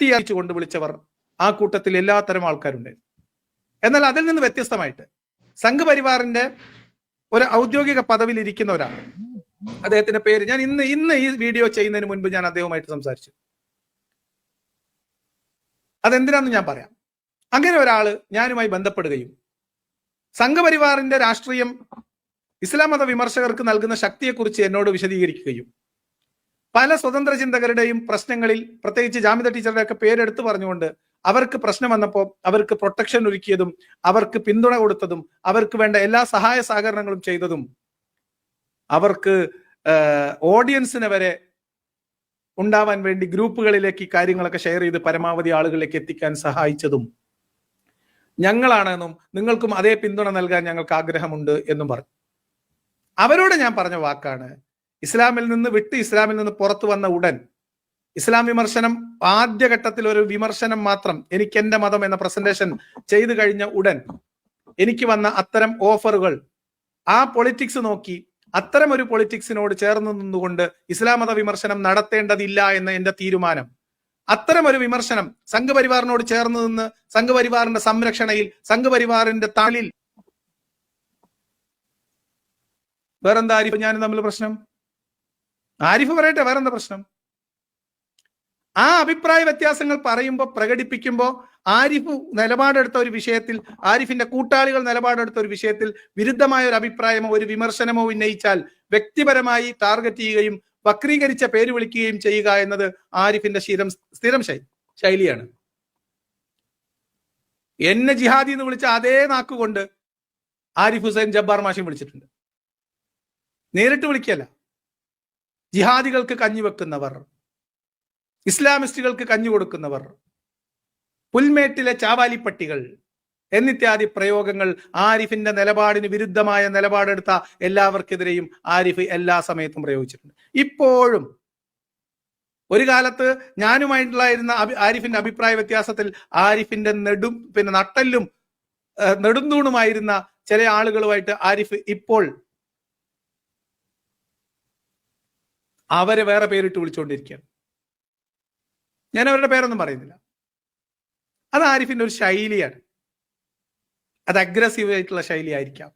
ശക്തിയായിച്ചു കൊണ്ട് വിളിച്ചവർ ആ കൂട്ടത്തിൽ എല്ലാത്തരം ആൾക്കാരുണ്ട്. എന്നാൽ അതിൽ നിന്ന് വ്യത്യസ്തമായിട്ട് സംഘപരിവാറിന്റെ ഒരു ഔദ്യോഗിക പദവിയിൽ ഇരിക്കുന്ന ഒരാൾ അദ്ദേഹത്തിന്റെ പേര് ഞാൻ ഇന്ന് ഇന്ന് ഈ വീഡിയോ ചെയ്യുന്നതിന് മുൻപ് ഞാൻ അദ്ദേഹവുമായിട്ട് സംസാരിച്ചു. അതെന്തിനാന്ന് ഞാൻ പറയാം. അങ്ങനെ ഒരാൾ ഞാനുമായി ബന്ധപ്പെടുകയും സംഘപരിവാറിന്റെ രാഷ്ട്രീയം ഇസ്ലാം മത വിമർശകർക്ക് നൽകുന്ന ശക്തിയെക്കുറിച്ച് എന്നോട് വിശദീകരിക്കുകയും പല സ്വതന്ത്ര ചിന്തകരുടെയും പ്രശ്നങ്ങളിൽ പ്രത്യേകിച്ച് ജാമിത ടീച്ചറുടെ ഒക്കെ പേരെടുത്ത് പറഞ്ഞുകൊണ്ട് അവർക്ക് പ്രശ്നം വന്നപ്പോൾ അവർക്ക് പ്രൊട്ടക്ഷൻ ഒരുക്കിയതും അവർക്ക് പിന്തുണ കൊടുത്തതും അവർക്ക് വേണ്ട എല്ലാ സഹായ സഹകരണങ്ങളും ചെയ്തതും അവർക്ക് ഓഡിയൻസിനെ വരെ ഉണ്ടാവാൻ വേണ്ടി ഗ്രൂപ്പുകളിലേക്ക് ഈ കാര്യങ്ങളൊക്കെ ഷെയർ ചെയ്ത് പരമാവധി ആളുകളിലേക്ക് എത്തിക്കാൻ സഹായിച്ചതും ഞങ്ങളാണെന്നും നിങ്ങൾക്കും അതേ പിന്തുണ നൽകാൻ ഞങ്ങൾക്ക് ആഗ്രഹമുണ്ട് എന്നും പറഞ്ഞു. അവരോട് ഞാൻ പറഞ്ഞ വാക്കാണ് ഇസ്ലാമിൽ നിന്ന് വിട്ട് ഇസ്ലാമിൽ നിന്ന് പുറത്തു വന്ന ഉടൻ ഇസ്ലാം വിമർശനം ആദ്യഘട്ടത്തിൽ ഒരു വിമർശനം മാത്രം എനിക്ക് എന്റെ മതം എന്ന പ്രസന്റേഷൻ ചെയ്തു കഴിഞ്ഞ ഉടൻ എനിക്ക് വന്ന അത്തരം ഓഫറുകൾ ആ പൊളിറ്റിക്സ് നോക്കി അത്തരം ഒരു പൊളിറ്റിക്സിനോട് ചേർന്ന് നിന്നുകൊണ്ട് ഇസ്ലാം മത വിമർശനം നടത്തേണ്ടതില്ല എന്ന എന്റെ തീരുമാനം. അത്തരം ഒരു വിമർശനം സംഘപരിവാറിനോട് ചേർന്ന് നിന്ന് സംഘപരിവാറിന്റെ സംരക്ഷണയിൽ സംഘപരിവാറിന്റെ താളിൽ. വേറെന്താ ഞാൻ തമ്മിൽ പ്രശ്നം? ആരിഫ് പറയട്ടെ വേറെന്താ പ്രശ്നം? ആ അഭിപ്രായ വ്യത്യാസങ്ങൾ പറയുമ്പോൾ പ്രകടിപ്പിക്കുമ്പോൾ ആരിഫ് നിലപാടെടുത്ത ഒരു വിഷയത്തിൽ ആരിഫിന്റെ കൂട്ടാളികൾ നിലപാടെടുത്ത ഒരു വിഷയത്തിൽ വിരുദ്ധമായ ഒരു അഭിപ്രായമോ ഒരു വിമർശനമോ ഉന്നയിച്ചാൽ വ്യക്തിപരമായി ടാർഗറ്റ് ചെയ്യുകയും വക്രീകരിച്ച പേര് വിളിക്കുകയും ചെയ്യുക എന്നത് ആരിഫിന്റെ സ്ഥിരം സ്ഥിരം ശൈലിയാണ്. എന്നെ ജിഹാദി എന്ന് വിളിച്ച അതേ നാക്കുകൊണ്ട് ആരിഫ് ഹുസൈൻ ജബ്ബാർ മാഷിയും വിളിച്ചിട്ടുണ്ട്. നേരിട്ട് വിളിക്കല്ല ജിഹാദികൾക്ക് കഞ്ഞി വെക്കുന്നവർ ഇസ്ലാമിസ്റ്റുകൾക്ക് കഞ്ഞി കൊടുക്കുന്നവർ പുൽമേട്ടിലെ ചാവാലിപ്പട്ടികൾ എന്നിത്യാദി പ്രയോഗങ്ങൾ ആരിഫിന്റെ നിലപാടിന് വിരുദ്ധമായ നിലപാടെടുത്ത എല്ലാവർക്കെതിരെയും ആരിഫ് എല്ലാ സമയത്തും പ്രയോഗിച്ചിട്ടുണ്ട്. ഇപ്പോഴും ഒരു കാലത്ത് ഞാനുമായിട്ടുള്ളായിരുന്ന ആരിഫിന്റെ അഭിപ്രായ വ്യത്യാസത്തിൽ ആരിഫിന്റെ നെടും പിന്നെ നട്ടല്ലും നെടുന്തൂണുമായിരുന്ന ചില ആളുകളുമായിട്ട് ആരിഫ് ഇപ്പോൾ അവരെ വേറെ പേരിട്ട് വിളിച്ചുകൊണ്ടിരിക്കുകയാണ് ഞാൻ അവരുടെ പേരൊന്നും പറയുന്നില്ല. അത് ആരിഫിന്റെ ഒരു ശൈലിയാണ്. അത് അഗ്രസീവ് ആയിട്ടുള്ള ശൈലി ആയിരിക്കാം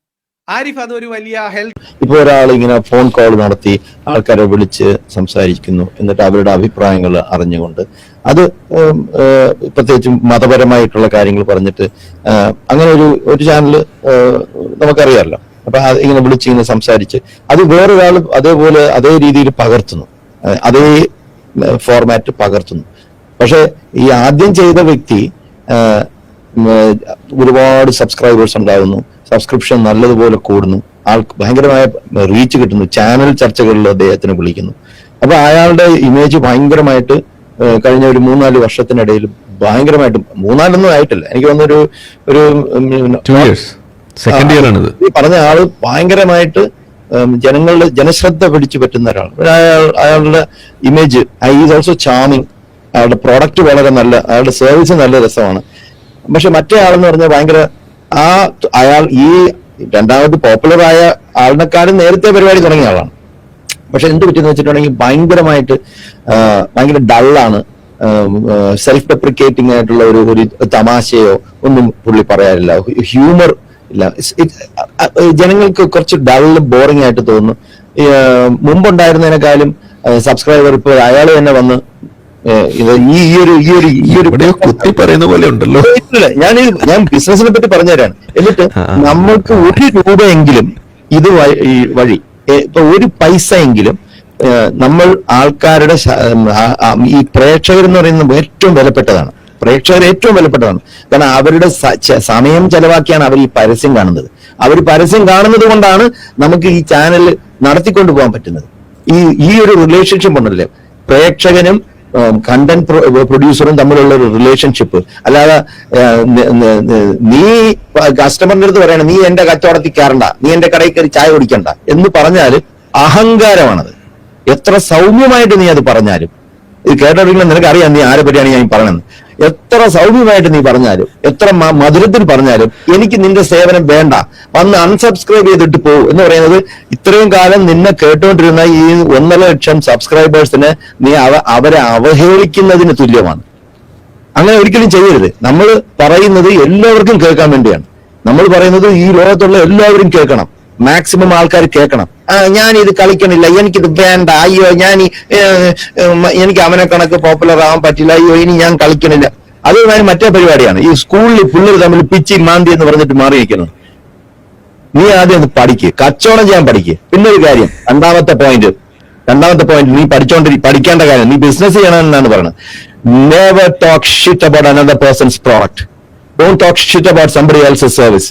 ആരിഫ് അതൊരു വലിയ ഹെൽത്ത് ഇപ്പൊ ഒരാൾ ഇങ്ങനെ ഫോൺ കോൾ നടത്തി ആൾക്കാരെ വിളിച്ച് സംസാരിക്കുന്നു എന്നിട്ട് അവരുടെ അഭിപ്രായങ്ങൾ അറിഞ്ഞുകൊണ്ട് അത് പ്രത്യേകിച്ചും മതപരമായിട്ടുള്ള കാര്യങ്ങൾ പറഞ്ഞിട്ട് അങ്ങനെ ഒരു ഒരു ചാനൽ നമുക്കറിയാമല്ലോ. അപ്പൊ ഇങ്ങനെ വിളിച്ച് ഇങ്ങനെ സംസാരിച്ച്. അത് വേറൊരാൾ അതേപോലെ അതേ രീതിയിൽ പകർത്തുന്നു. അതേ ഫോർമാറ്റ് പകർത്തുന്നു. പക്ഷെ ഈ ആദ്യം ചെയ്ത വ്യക്തി ഒരുപാട് സബ്സ്ക്രൈബേഴ്സ് ഉണ്ടാകുന്നു. സബ്സ്ക്രിപ്ഷൻ നല്ലതുപോലെ കൂടുന്നു. ആൾക്ക് ഭയങ്കരമായ റീച്ച് കിട്ടുന്നു. ചാനൽ ചർച്ചകളിൽ അദ്ദേഹത്തിന് വിളിക്കുന്നു. അപ്പൊ അയാളുടെ ഇമേജ് ഭയങ്കരമായിട്ട് കഴിഞ്ഞ ഒരു മൂന്നാൽ വർഷത്തിനിടയിൽ ഭയങ്കരമായിട്ട് മൂന്നാലൊന്നും ആയിട്ടില്ല. എനിക്ക് തോന്നുന്നൊരു ഒരു സെക്കൻഡ് ഇയർ ആണിത്. ഈ പറഞ്ഞ ആൾ ഭയങ്കരമായിട്ട് ജനങ്ങളുടെ ജനശ്രദ്ധ പിടിച്ചു പറ്റുന്ന ഒരാൾ അയാൾ അയാളുടെ image I is also charming അയാളുടെ പ്രോഡക്റ്റ് വളരെ നല്ല അയാളുടെ സർവീസ് നല്ല രസമാണ്. പക്ഷെ മറ്റേ ആളെന്ന് പറഞ്ഞാൽ ഭയങ്കര ആ അയാൾ ഈ രണ്ടാമത് പോപ്പുലറായ ആളിനെക്കാളും നേരത്തെ പരിപാടി തുടങ്ങിയ ആളാണ്. പക്ഷെ എന്ത് പറ്റിയെന്ന് വെച്ചിട്ടുണ്ടെങ്കിൽ ഭയങ്കരമായിട്ട് ഭയങ്കര ഡള്ളാണ് സെൽഫ് ഡെപ്രിക്കേറ്റിംഗ് ആയിട്ടുള്ള ഒരു ഒരു തമാശയോ ഒന്നും പുള്ളി പറയാറില്ല. ഹ്യൂമർ ജനങ്ങൾക്ക് കുറച്ച് ഡള്ള് ബോറിംഗ് ആയിട്ട് തോന്നുന്നു. മുമ്പുണ്ടായിരുന്നതിനേക്കാളും സബ്സ്ക്രൈബർ ഇപ്പോൾ അയാൾ തന്നെ വന്ന് ഈ ഒരു ഈ ഒരു ഈ ഒരു കുത്തി പറയുന്ന പോലെ ഉണ്ടല്ലോ. ഞാൻ ഞാൻ ബിസിനസിനെ പറ്റി പറഞ്ഞുതരാണ്. എന്നിട്ട് നമ്മൾക്ക് ഒരു രൂപയെങ്കിലും ഇത് വഴി ഇപ്പൊ ഒരു പൈസ എങ്കിലും നമ്മൾ ആൾക്കാരുടെ ഈ പ്രേക്ഷകർ എന്ന് പറയുന്നത് ഏറ്റവും വിലപ്പെട്ടതാണ്. പ്രേക്ഷകർ ഏറ്റവും വിലപ്പെട്ടതാണ്. കാരണം അവരുടെ സമയം ചെലവാക്കിയാണ് അവർ ഈ പരസ്യം കാണുന്നത്. അവർ പരസ്യം കാണുന്നത് കൊണ്ടാണ് നമുക്ക് ഈ ചാനൽ നടത്തിക്കൊണ്ടു പോകാൻ പറ്റുന്നത്. ഈ ഈ ഒരു റിലേഷൻഷിപ്പ് ഉണ്ടല്ലേ? പ്രേക്ഷകനും കണ്ടന്റ് പ്രൊഡ്യൂസറും തമ്മിലുള്ള ഒരു റിലേഷൻഷിപ്പ് അല്ലാതെ നീ കസ്റ്റമറിന്റെ അടുത്ത് പറയണം നീ എന്റെ കച്ചവടത്തിൽ കയറണ്ട. നീ എന്റെ കടയിൽ കയറി ചായ കുടിക്കണ്ട. എന്ന് പറഞ്ഞാൽ അഹങ്കാരമാണത്. എത്ര സൗമ്യമായിട്ട് നീ അത് പറഞ്ഞാലും. ഇത് കേട്ടോടെങ്കിലും നിനക്ക് അറിയാം നീ ആരെ പറ്റിയാണ് ഞാൻ പറയുന്നത് എത്ര സൗമ്യമായിട്ട് നീ പറഞ്ഞാലും എത്ര മധുരത്തിൽ പറഞ്ഞാലും എനിക്ക് നിന്റെ സേവനം വേണ്ട. വന്ന് അൺസബ്സ്ക്രൈബ് ചെയ്തിട്ട് പോകും എന്ന് പറയുന്നത് ഇത്രയും കാലം നിന്നെ കേട്ടുകൊണ്ടിരുന്ന ഈ ഒന്നര ലക്ഷം സബ്സ്ക്രൈബേഴ്സിനെ നീ അവ അവരെ അവഹേളിക്കുന്നതിന് തുല്യമാണ്. അങ്ങനെ ഒരിക്കലും ചെയ്യരുത്. നമ്മൾ പറയുന്നത് എല്ലാവർക്കും കേൾക്കാൻ വേണ്ടിയാണ്. നമ്മൾ പറയുന്നത് ഈ ലോകത്തുള്ള എല്ലാവരും കേൾക്കണം. മാക്സിമം ആൾക്കാർ കേൾക്കണം. ഞാൻ ഇത് കളിക്കണില്ല എനിക്കിത് വേണ്ട. അയ്യോ ഞാൻ എനിക്ക് അവനെ കണക്ക് പോപ്പുലർ ആവാൻ പറ്റില്ല. അയ്യോ ഇനി ഞാൻ കളിക്കണില്ല. അത് മറ്റേ പരിപാടിയാണ്. ഈ സ്കൂളിൽ പിള്ളേർ തമ്മിൽ പിച്ചി മാന്തി എന്ന് പറഞ്ഞിട്ട് മാറി നിൽക്കുന്നത് നീ ആദ്യം ഒന്ന് പഠിക്ക്. കച്ചവടം ചെയ്യാൻ പഠിക്ക്. പിന്നെ ഒരു കാര്യം രണ്ടാമത്തെ പോയിന്റ് രണ്ടാമത്തെ പോയിന്റ് നീ പഠിച്ചോണ്ടിരി പഠിക്കേണ്ട കാര്യം നീ ബിസിനസ് ചെയ്യണമെന്നാണ് പറയുന്നത്. Never talk shit about another person's product don't talk shit about somebody else service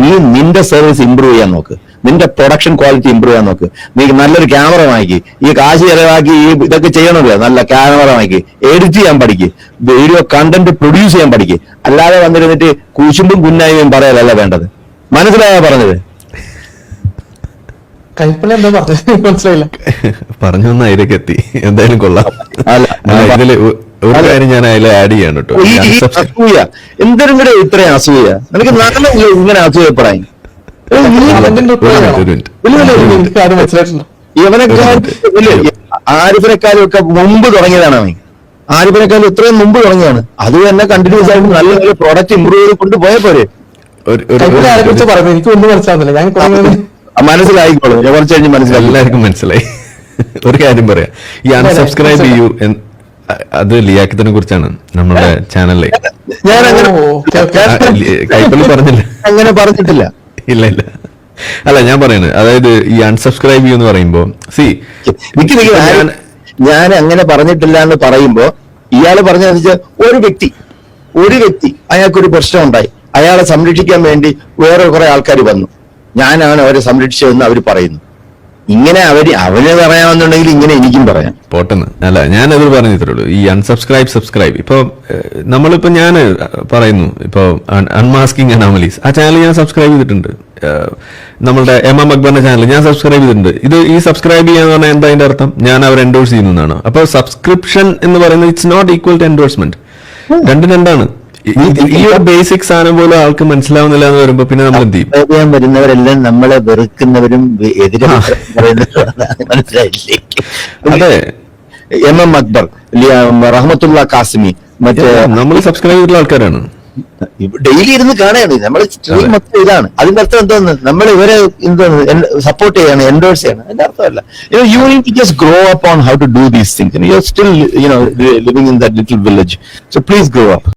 നീ നിന്റെ സർവീസ് ഇംപ്രൂവ് ചെയ്യാൻ നോക്ക്. നിന്റെ പ്രൊഡക്ഷൻ ക്വാളിറ്റി ഇമ്പ്രൂവ് ചെയ്യാൻ നോക്ക്. നീ നല്ലൊരു ക്യാമറ വാങ്ങിക്കി. ഈ കാശ് ചെലവാക്കി ഈ ഇതൊക്കെ ചെയ്യണമല്ലോ നല്ല ക്യാമറ വാങ്ങിക്കി. എഡിറ്റ് ചെയ്യാൻ പഠിക്ക്. വീഡിയോ കണ്ടന്റ് പ്രൊഡ്യൂസ് ചെയ്യാൻ പഠിക്ക്. അല്ലാതെ വന്നിരുന്നിട്ട് കുശുമ്പും കുന്നായും പറയലല്ല വേണ്ടത്. മനസ്സിലായോ പറഞ്ഞത്? കൈപ്പള്ളി എന്താ പറഞ്ഞത്? മനസ്സിലായില്ല. പറഞ്ഞു അതിലേക്ക് എത്തി. എന്തായാലും കൊള്ളാം. ഇതിൽ ഒരു കാര്യം ഞാൻ അതിൽ ആഡ് ചെയ്യാണ് കേട്ടോ. എന്തിനും കൂടെ ഇത്രയും അസൂയ? നിനക്ക് നല്ല ഇങ്ങനെ അസൂയപ്പെടാൻ. ആരിഫിനെക്കാളും ഒക്കെ മുമ്പ് തുടങ്ങിയതാണ് അവൻ ആരിഫിനെക്കാളും ഇത്രയും മുമ്പ് തുടങ്ങിയാണ് അത് തന്നെ കണ്ടിന്യൂസ് ആയിട്ട് നല്ല നല്ല പ്രോഡക്റ്റ് ഇമ്പ്രൂവ് ചെയ്ത് പോരെ കൈപ്പള്ളി ആരെ കുറിച്ച് പറഞ്ഞു എനിക്ക് ഒന്നും മനസ്സിലാവുന്നില്ല ഞാൻ മനസ്സിലായിക്കോളും ഞാൻ കുറച്ച് കഴിഞ്ഞ് മനസ്സിലാക്കി എല്ലാവർക്കും മനസ്സിലായി ഒരു കാര്യം പറയാം ഈ അൺസബ്സ്ക്രൈബ് ചെയ്യൂ അത് ലിയാക്കത്തിനെ കുറിച്ചാണ് നമ്മുടെ ചാനലിലെ ഞാൻ അങ്ങനെ പറഞ്ഞില്ല അങ്ങനെ പറഞ്ഞിട്ടില്ല ഇല്ല ഇല്ല. അല്ല ഞാൻ പറയുന്നത് അതായത് ഈ അൺസബ്സ്ക്രൈബ് എന്ന് പറയുമ്പോ സി ഞാൻ ഞാൻ അങ്ങനെ പറഞ്ഞിട്ടില്ല എന്ന് പറയുമ്പോ ഇയാൾ പറഞ്ഞതെന്ന് വെച്ചാൽ ഒരു വ്യക്തി ഒരു വ്യക്തി അയാൾക്കൊരു പ്രശ്നം ഉണ്ടായി അയാളെ സംരക്ഷിക്കാൻ വേണ്ടി വേറെ കുറെ ആൾക്കാർ വന്നു. ഞാനാണ് അവരെ സംരക്ഷിച്ചതെന്ന് അവർ പറയുന്നു. ഇങ്ങനെ അവർ അവർ പറയാമെന്നുണ്ടെങ്കിൽ ഇങ്ങനെ എനിക്കും പറയാം. പോട്ടെന്ന്. അല്ല ഞാനത് പറഞ്ഞു തരുള്ളൂ ഈ അൺസബ്സ്ക്രൈബ് സബ്സ്ക്രൈബ് ഇപ്പൊ നമ്മളിപ്പോ ഞാൻ പറയുന്നു ഇപ്പൊ അൺമാസ്കിങ് അനാമലീസ് ആ ചാനൽ ഞാൻ സബ്സ്ക്രൈബ് ചെയ്തിട്ടുണ്ട്. നമ്മളുടെ എം എം അക്ബറിന്റെ ചാനൽ ഞാൻ സബ്സ്ക്രൈബ് ചെയ്തിട്ടുണ്ട്. ഇത് ഈ സബ്സ്ക്രൈബ് ചെയ്യാന്ന് പറഞ്ഞാൽ എന്താ അതിന്റെ അർത്ഥം? ഞാൻ അവർ എൻഡോഴ്സ് ചെയ്യുന്നതാണ് അപ്പൊ സബ്സ്ക്രിപ്ഷൻ എന്ന് പറയുന്നത് it's not equal to endorsement രണ്ടും രണ്ടാണ് ഈ- ഒരു ബേസിക് സാധനം പോലും ആൾക്ക് മനസ്സിലാവുന്നില്ല എന്ന് പറയുമ്പോ പിന്നെ നമ്മൾ എന്ത് ചെയ്യും? വരുന്നവരെല്ലാം നമ്മളെ വെറുക്കുന്നവരും എതിരെ മനസ്സിലായില്ലേ? അതെ. എം എം അക്ബർ റഹ്മത്തുള്ള കാസിമി മറ്റേ നമ്മൾ സബ്സ്ക്രൈബ് ചെയ്തിട്ടുള്ള ആൾക്കാരാണ്. ഡെയിലി ഇരുന്ന് കാണുകയാണ്. നമ്മൾ സ്ട്രീം മൊത്തം ഇതാണ്. അതിന്റെ അർത്ഥം എന്തോന്ന് നമ്മൾ ഇവരെ എന്താണ്? സപ്പോർട്ട് ചെയ്യാണ് എൻഡോഴ്സ് ചെയ്യാണ്. അതിന്റെ അർത്ഥമല്ല. You need to just grow up on how to do these things you are still you know living in that little village so please grow up